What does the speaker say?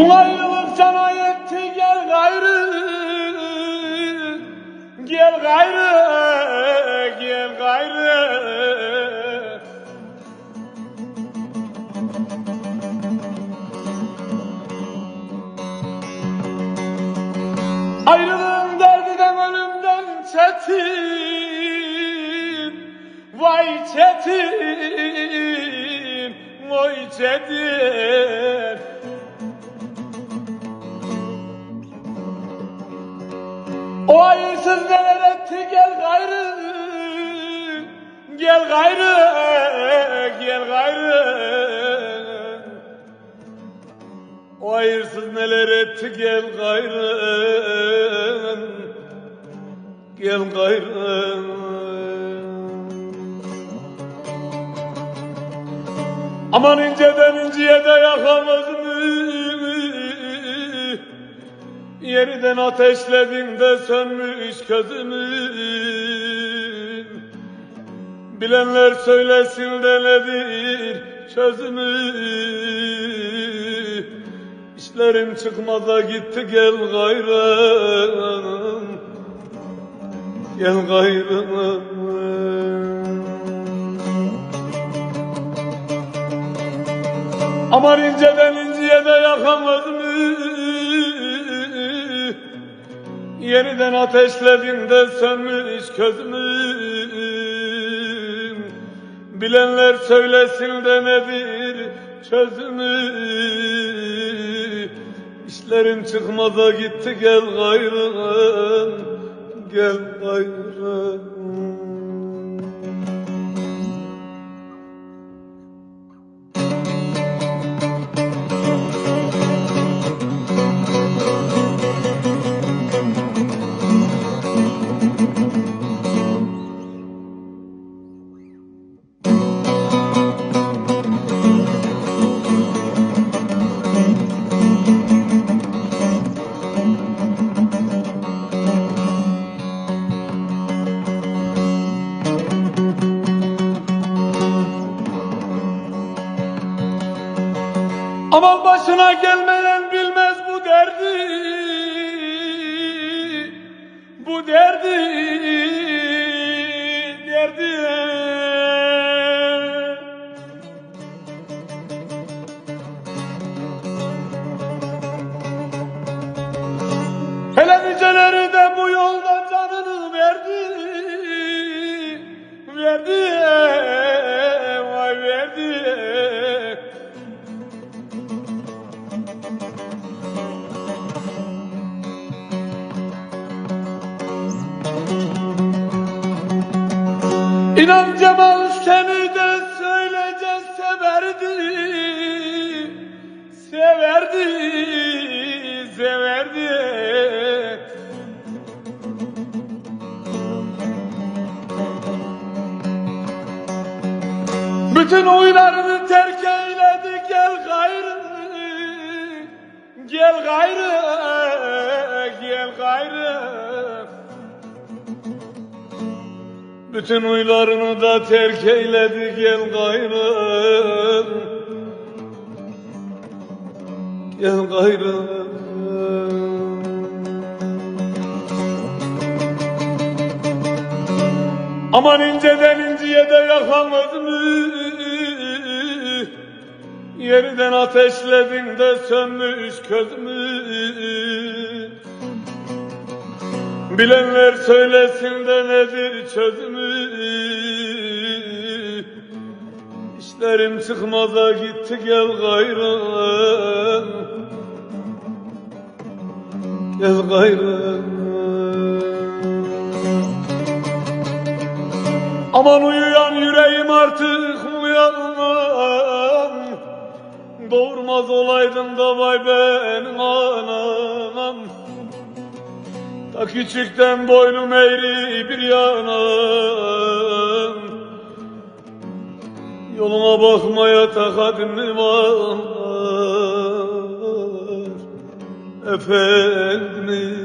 Bu ayrılık sana yetti gel gayrı. Gel gayrı Gel gayrı. Ayrılığın derdiden ölümden çetin. Vay çetin Vay çetin O hayırsız neler etti gel gayrı Gel gayrı Gel gayrı. O hayırsız neler etti gel gayrı Gel gayrı. Aman inceden inceye de yakamaz mı? Yeniden ateşledin de sönmüş közümün Bilenler söylesin de nedir çözümü İşlerim çıkmaza gitti gel gayrım Gel gayrım Aman inceden inceye de yakamaz? Yeniden ateşledin de sönmüş közümün Bilenler söylesin de nedir çözümü İşlerim çıkmaza gitti gel gayrım Gel gayrım Aman başına gelmeyen bilmez bu derdi. Bu derdi İnan Cemal seni de söyleyeceğiz severdi Severdi Severdi. Bütün oylarını terk eyledi gel gayrı Gel gayrı bütün huylarını da terk eyledi gel gayrım Gel gayrım Aman inceden inceye de yakamaz mı? Yeniden ateşledin de sönmüş közümü Bilenler söylesin de nedir çözümü? İşlerim çıkmaza gitti gel gayrım Gel gayrım Aman uyuyan yüreğim artık uyanmam. Doğurmaz olaydın da vay benim anam küçükten boynum eğri bir yanam Yoluna bakmaya takadim mi var? Efendim